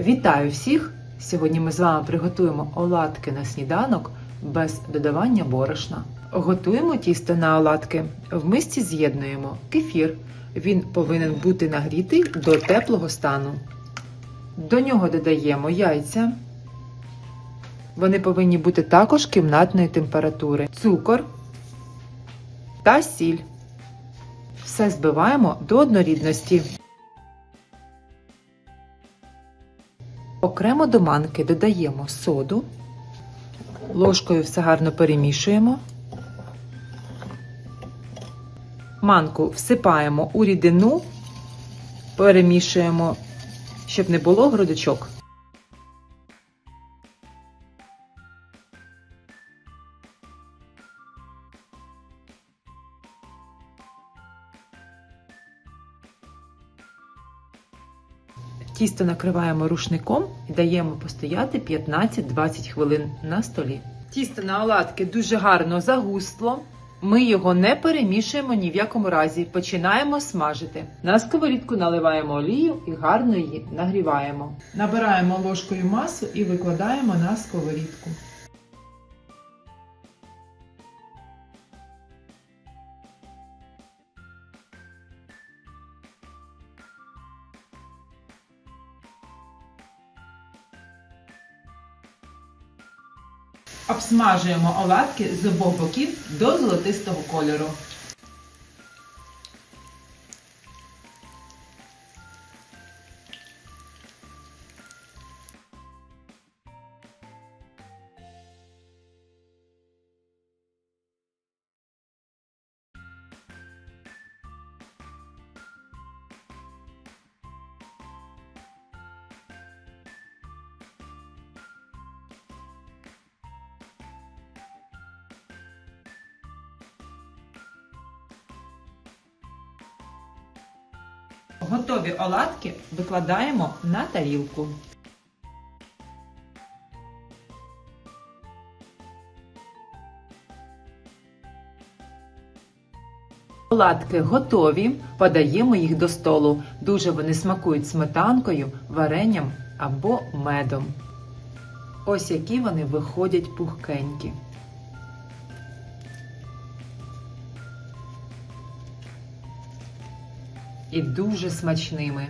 Вітаю всіх! Сьогодні ми з вами приготуємо оладки на сніданок без додавання борошна. Готуємо тісто на оладки. В мисці з'єднуємо кефір. Він повинен бути нагрітий до теплого стану. До нього додаємо яйця. Вони повинні бути також кімнатної температури, цукор та сіль. Все збиваємо до однорідності. Окремо до манки додаємо соду, ложкою все гарно перемішуємо. Манку всипаємо у рідину, перемішуємо, щоб не було грудочок. Тісто накриваємо рушником і даємо постояти 15-20 хвилин на столі. Тісто на оладки дуже гарно загустло. Ми його не перемішуємо ні в якому разі. Починаємо смажити. На сковорідку наливаємо олію і гарно її нагріваємо. Набираємо ложкою масу і викладаємо на сковорідку. Обсмажуємо оладки з обох боків до золотистого кольору. Готові оладки викладаємо на тарілку. Оладки готові, подаємо їх до столу. Дуже вони смакують сметанкою, варенням або медом. Ось які вони виходять пухкенькі. І дуже смачними.